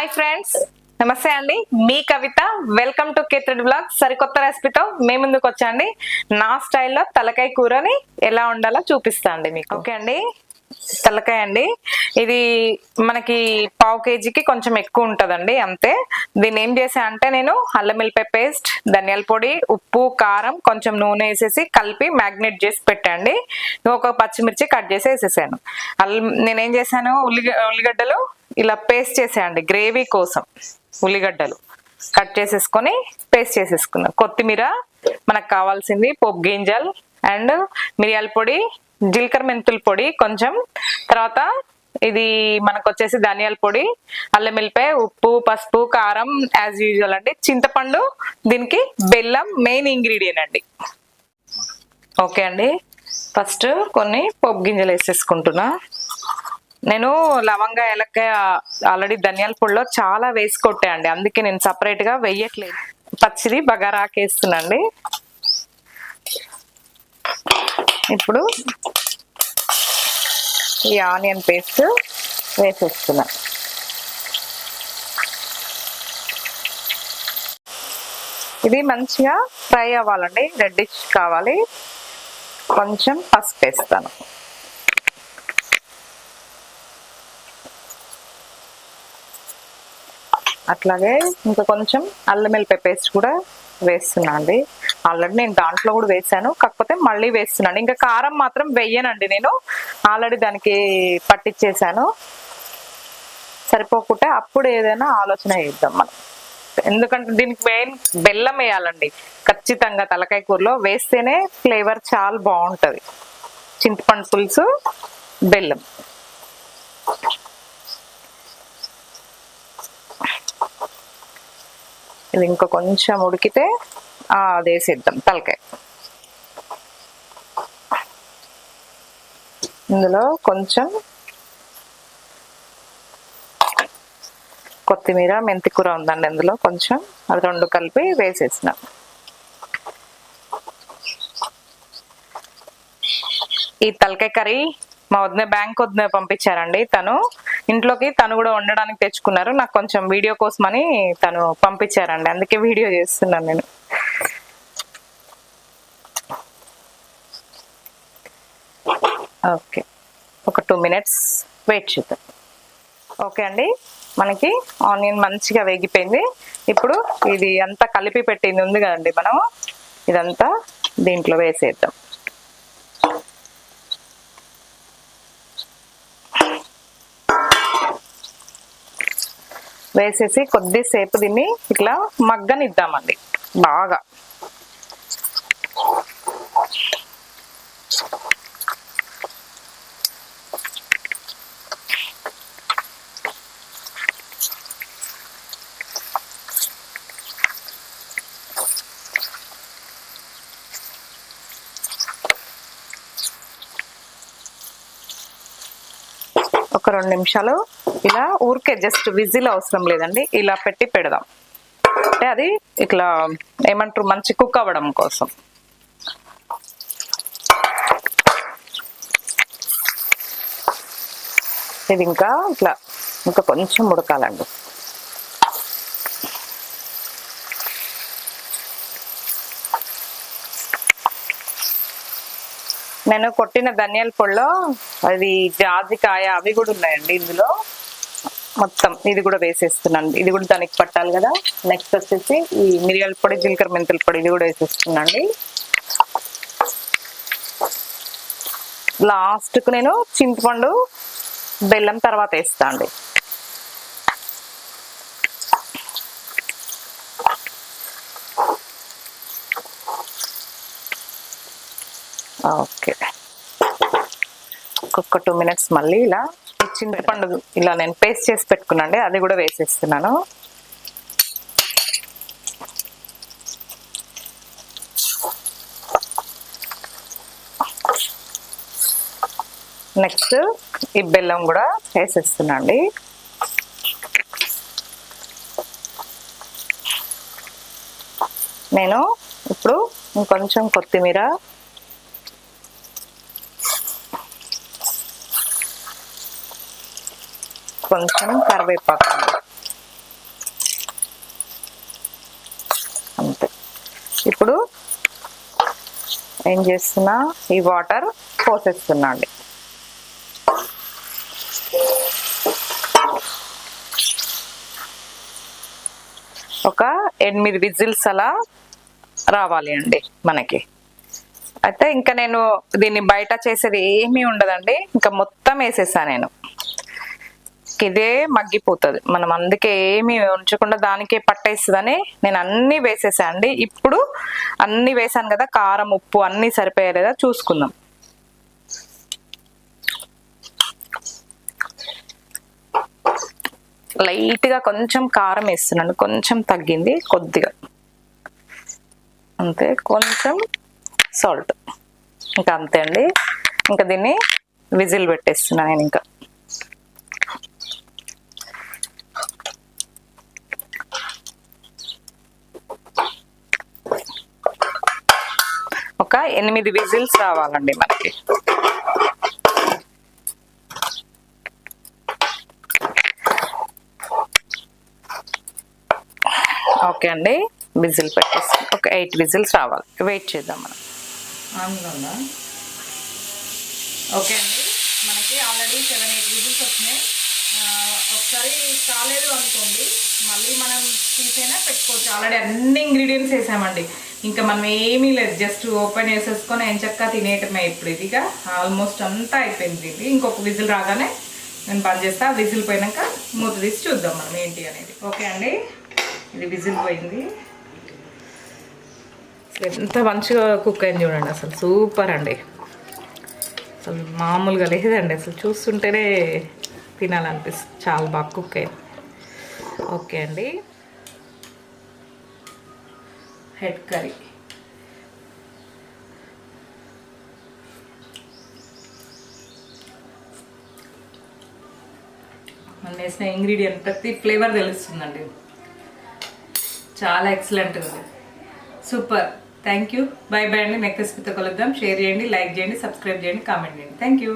Hi friends నమస్తే అండి. మీ కవిత వెల్కమ్ టు కేత్రెడ్ బ్లాగ్ సరికొత్త రెసిపీతో మీ ముందుకు వచ్చాండి నా స్టైల్లో తలకాయ కూరని ఎలా ఉండాలో చూపిస్తా అండి మీకు. ఓకే అండి. తలకాయ అండి. ఇది మనకి పావు కేజీకి కొంచెం ఎక్కువ ఉంటుందండి అంతే. దీన్ని ఏం చేసా అంటే నేను అల్లం వెల్లిపాయ పేస్ట్ ధనియాల పొడి ఉప్పు కారం కొంచెం నూనె వేసేసి కలిపి మ్యాగ్నేట్ చేసి పెట్టండి ఒక పచ్చిమిర్చి కట్ చేసి వేసేసాను. అల్లం నేనేం చేశాను? ఉల్లిగ ఉల్లిగడ్డలు ఇలా పేస్ట్ చేసేయండి గ్రేవీ కోసం ఉల్లిగడ్డలు. కట్ చేసేసుకొని పేస్ట్ చేసేసుకున్నాం కొత్తిమీర మనకు కావాల్సింది పోపు గింజలు అండ్ మిరియాల పొడి జీలకర్ర మెంతుల పొడి కొంచెం. తర్వాత ఇది మనకు వచ్చేసి ధనియాల పొడి అల్లం వెల్లిపాయ ఉప్పు పసుపు కారం యాజ్ యూజువల్ అండి. చింతపండు దీనికి బెల్లం మెయిన్ ఇంగ్రీడియంట్ అండి. ఓకే అండి. ఫస్ట్ కొన్ని పోపు గింజలు వేసేసుకుంటున్నా. నేను లవంగా ఎలక్కాయ ఆల్రెడీ ధనియాల పొడిలో చాలా వేసి కొట్టాయండి. అందుకే నేను సపరేట్గా వెయ్యట్లేదు పచ్చిది బగారాకేస్తున్నాండి ఇప్పుడు ఈ ఆనియన్ పేస్ట్ వేసేస్తున్నా. ఇది మంచిగా ఫ్రై అవ్వాలండి. రెడ్డిష్ కావాలి. కొంచెం పసుపు వేస్తాను. అట్లాగే ఇంకా కొంచెం అల్లం వెల్లిపాయ పేస్ట్ కూడా వేస్తున్నా అండి. ఆల్రెడీ నేను దాంట్లో కూడా వేసాను. కాకపోతే మళ్ళీ వేస్తున్నాను. ఇంకా కారం మాత్రం వెయ్యనండి నేను. ఆల్రెడీ దానికి పట్టించేసాను సరిపోకుంటే అప్పుడు ఏదైనా ఆలోచన చేద్దాం మనం. ఎందుకంటే దీనికి మెయిన్ బెల్లం వేయాలండి. ఖచ్చితంగా తలకాయ కూరలో వేస్తేనే ఫ్లేవర్ చాలా బాగుంటుంది. చింతపండు పులుసు బెల్లం. ఇది ఇంకా కొంచెం ఉడికితే అది వేసేద్దాం తలకాయ. ఇందులో కొంచెం కొత్తిమీర మెంతి కూర ఉందండి అందులో కొంచెం. అది రెండు కలిపి వేసేసిన. ఈ తలకాయ కర్రీ మా వదిన బ్యాంక్ వదిన పంపించారండి తను. ఇంట్లోకి తను కూడా వండడానికి తెచ్చుకున్నారు. నాకు కొంచెం వీడియో కోసమని తను పంపించారండి. అందుకే వీడియో చేస్తున్నాను నేను. ఓకే. ఒక టూ మినిట్స్ వెయిట్ చేద్దాం. ఓకే అండి. మనకి ఆనియన్ మంచిగా వేగిపోయింది. ఇప్పుడు ఇది అంతా కలిపి పెట్టింది ఉంది కదండి మనం ఇదంతా దీంట్లో వేసేద్దాం. వేసేసి కొద్దిసేపు దీన్ని ఇట్లా మగ్గనిద్దామండి. బాగా. ఒక రెండు నిమిషాలు ఇలా ఊరికే జస్ట్ విజిల్ అవసరం లేదండి. ఇలా పెట్టి పెడదాం. అంటే అది ఇట్లా ఏమంటారు మంచి కుక్ అవ్వడం కోసం. ఇది ఇంకా ఇట్లా ఇంకా కొంచెం ఉడకాలండి. నేను కొట్టిన ధనియాల పొడిలో అది జాజికాయ అవి కూడా ఉన్నాయండి ఇందులో. మొత్తం ఇది కూడా వేసేస్తున్నాను. ఇది కూడా దానికి పట్టాలి కదా. నెక్స్ట్ వచ్చేసి ఈ మిరియాల పొడి జీలకర్ర మెంతుల పొడి ఇది కూడా వేసేస్తున్నాండి లాస్ట్కు నేను చింతపండు బెల్లం తర్వాత వేస్తా అండి. ఓకే. ఒక్కొక్క టూ మినిట్స్ మళ్ళీ ఇలా చింతపండు ఇలా నేను పేస్ట్ చేసి పెట్టుకున్నాండి అది కూడా వేసేస్తున్నాను. నెక్స్ట్ ఈ బెల్లం కూడా వేసేస్తున్నాండి. నేను ఇప్పుడు ఇంకొంచెం కొత్తిమీర కొంచెం కరివేపాకు. అంతే. ఇప్పుడు ఏం చేస్తున్నా? ఈ వాటర్ పోసేస్తున్నా అండి. ఒక ఎనిమిది విజిల్స్ అలా రావాలి అండి మనకి. అయితే ఇంకా నేను దీన్ని బయట చేసేది ఏమీ ఉండదండి. ఇంకా మొత్తం వేసేసా నేను. ఇదే మగ్గిపోతుంది. మనం అందుకే ఏమి ఉంచకుండా దానికే పట్టేస్తుందని నేను అన్ని వేసేసాను అండి. ఇప్పుడు అన్ని వేసాను కదా కారం ఉప్పు అన్ని సరిపోయేదా చూసుకుందాం. లైట్గా కొంచెం కారం వేస్తున్నాను. కొంచెం తగ్గింది కొద్దిగా. అంతే కొంచెం సాల్ట్. ఇంకా అంతే అండి. ఇంకా దీన్ని విజిల్ పెట్టేస్తున్నాను నేను ఇంకా ఒక ఎనిమిది విజిల్స్ రావాలండి మనకి. ఓకే అండి విజిల్ పెట్టేసి ఒక ఎయిట్ విజిల్స్ రావాలి. వెయిట్ చేద్దాం మనం. ఆన్లో ఓకే అండి మనకి ఆల్రెడీ సెవెన్ ఎయిట్ విజిల్స్ వచ్చినాయి. ఒకసారి కాలేదు అనుకోండి మళ్ళీ మనం తీసైనా పెట్టుకోవచ్చు? ఆల్రెడీ అన్ని ఇంగ్రీడియంట్స్ వేసామండి. ఇంకా మనం ఏమీ లేదు జస్ట్ ఓపెన్ చేసేసుకొని ఏం చక్క తినేయటమే ఇప్పుడు ఇదిగా ఆల్మోస్ట్ అంతా అయిపోయింది ఇది. ఇంకొక విజిల్ రాగానే నేను బంద్ చేస్తా. విజిల్ పోయినాక మూత తీసి చూద్దాం మనం ఏంటి అనేది. ఓకే అండి. ఇది విజిల్ పోయింది. ఎంత మంచిగా కుక్ అయింది చూడండి. అసలు సూపర్ అండి. అసలు మామూలుగా లేదండి. అసలు చూస్తుంటేనే తినాలనిపిస్తుంది. చాలా బాగా కుక్ అయింది. ఓకే అండి. హెడ్ కర్రీ. మనం వేసిన ఇంగ్రీడియంట్ ప్రతి ఫ్లేవర్ తెలుస్తుందండి. చాలా ఎక్సలెంట్ ఉంది. Super. Thank you bye bye అండి. నెక్స్ట్ రెసిపీతో కలుద్దాం. షేర్ చేయండి లైక్ చేయండి సబ్స్క్రైబ్ చేయండి కామెంట్ చేయండి. Thank you